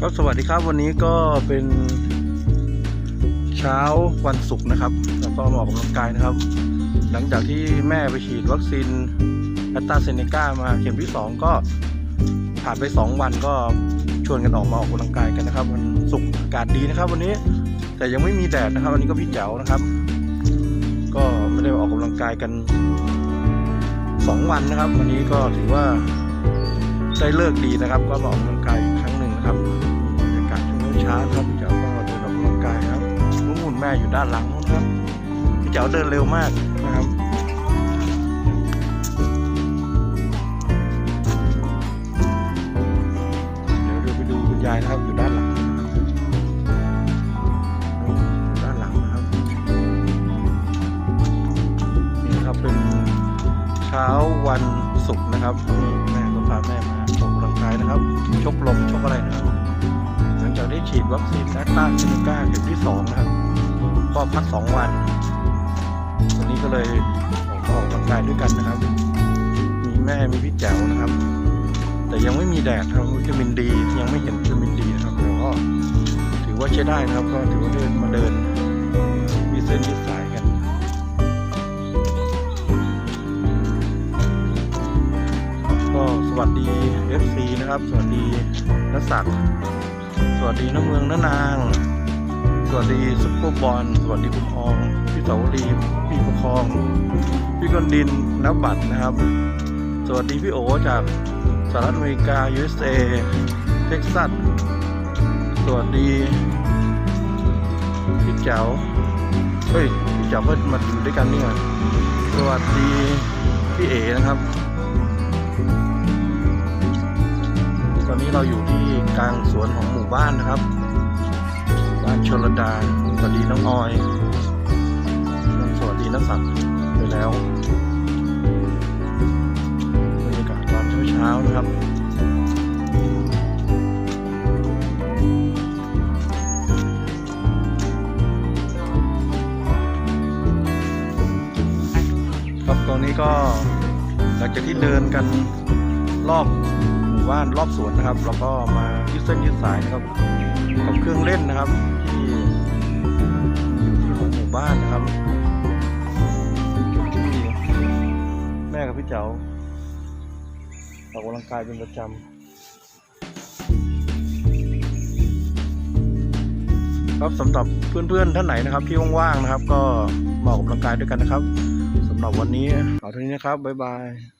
ครับสวัสดีครับวันนี้ก็เป็นเช้าวันศุกร์นะครับ แล้วก็มาออกกำลังกายนะครับ หลังจากที่แม่ไปฉีดวัคซีนแอตตาเซเนกามาเข็มที่สองก็ผ่านไปสองวันก็ชวนกันออกมาออกกำลังกายกันนะครับ วันศุกร์อากาศดีนะครับ วันนี้แต่ยังไม่มีแดดนะครับ วันนี้ก็พี่แจ๋วนะครับ ก็ไม่ได้ออกกำลังกายกันสองวันนะครับ วันนี้ก็ถือว่าได้เลิกดีนะครับ ก็มาออกกำลังกาย ครับบรรยากาศช่วงเช้าครับพี่เจ๋าก็เดินออกกำลังกายครับนู่นแม่อยู่ด้านหลังนู้นครับพี่เจ๋าเดินเร็วมากนะครับเดี๋ยวเราไปดูคุณยายนะครับอยู่ด้านหลังนะครับอยู่ด้านหลังนะครับนี่ครับเป็นเช้าวันศุกร์นะครับแม่ก็พาแม่มา นะครับ ชกลมชกอะไรนะครับ หลังจากได้ฉีดวัคซีนแอสตราเซเนกาเข็มที่สองนะครับ ก็พักสองวันวันนี้ก็เลยออกออกกำลังกายด้วยกันนะครับ มีแม่มีพี่แจ๋วนะครับ แต่ยังไม่มีแดดครับวิตามินดี ยังไม่เห็นวิตามินดีนะครับแต่ก็ถือว่าใช้ได้นะครับ ก็ถือว่าเดินมาเดิน มีเส้นยืดสาย FC นะครับ สวัสดีนักศักดิ์สวัสดีน้ำเมืองน้านาง สวัสดีซุปเปอร์บอลสวัสดีคุณอองพี่เสาวรีพี่ประคอง พี่กนดินนับบัตรนะครับ สวัสดีพี่โอจากสหรัฐอเมริกา USA เท็กซัสสวัสดีพี่เจ๋วเฮ้ยพี่เจ๋วก็มาอยู่ด้วยกันนี่ไงสวัสดีพี่เอนะครับ อนนี้เราอยู่ที่กลางสวนของหมู่บ้านนะครับ บ้านชลดาสวัสดีน้องออยสวัสดีนักสัตว์ไปแล้วบรรยากาศตอนเช้าๆนะครับครับตอนนี้ก็หลังจากที่เดินกันรอบ มู่บ้านรอบสวนนะครับเราก็มายืดเส้นยืดสายนะครับกับเครื่องเล่นนะครับที่ที่ของหมู่บ้านนะครับจุดที่แม่กับพี่เจ๋าออกกำลังกายเป็นประจำครับสำหรับเพื่อนๆท่านไหนนะครับ ที่ว่างๆนะครับ ก็มาออกกำลังกายด้วยกันนะครับสำหรับวันนี้เอาเท่านี้นะครับบ๊ายบาย